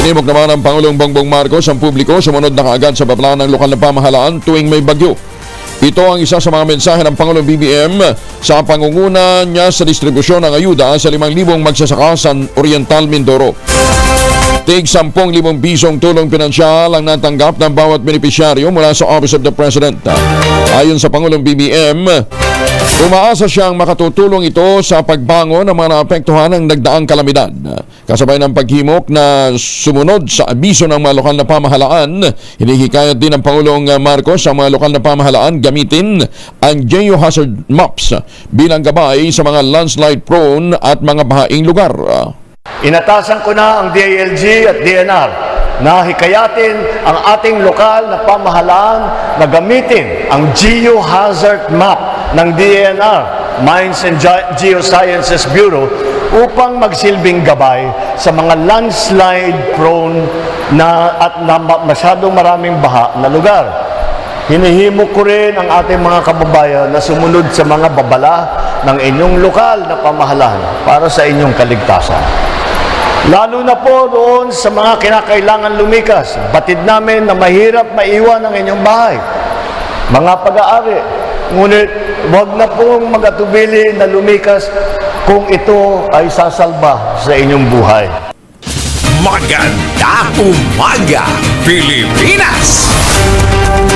Inimok naman ng Pangulong Bongbong Marcos ang publiko sumunod na kaagad sa babala ng lokal na pamahalaan tuwing may bagyo. Ito ang isa sa mga mensahe ng Pangulong BBM sa pangunguna niya sa distribusyon ng ayuda sa 5,000 magsasaka sa Oriental Mindoro. Tig 10,000 pisong tulong pinansyal ang natanggap ng bawat benepisyaryo mula sa Office of the President. Ayon sa Pangulong BBM, umaasa siyang makatutulong ito sa pagbangon ng mga naapektuhan ng nagdaang kalamidad. Kasabay ng paghimok na sumunod sa abiso ng mga lokal na pamahalaan, hinihikayat din ng Pangulong Marcos sa mga lokal na pamahalaan gamitin ang geohazard maps bilang gabay sa mga landslide prone at mga bahaing lugar. Inatasan ko na ang DILG at DNR na hikayatin ang ating lokal na pamahalaan na gamitin ang geohazard map ng DNR, Mines and Ge- Geosciences Bureau, upang magsilbing gabay sa mga landslide prone na at na ma- masyadong maraming baha na lugar. Hinihimok ko rin ang ating mga kababayan na sumunod sa mga babala ng inyong lokal na pamahalaan para sa inyong kaligtasan. Lalo na po doon sa mga kinakailangan lumikas, batid namin na mahirap maiwan ang inyong bahay. Mga pag-aari, ngunit huwag na pong magatubili na lumikas kung ito ay sasalba sa inyong buhay. Magandang umaga, Pilipinas!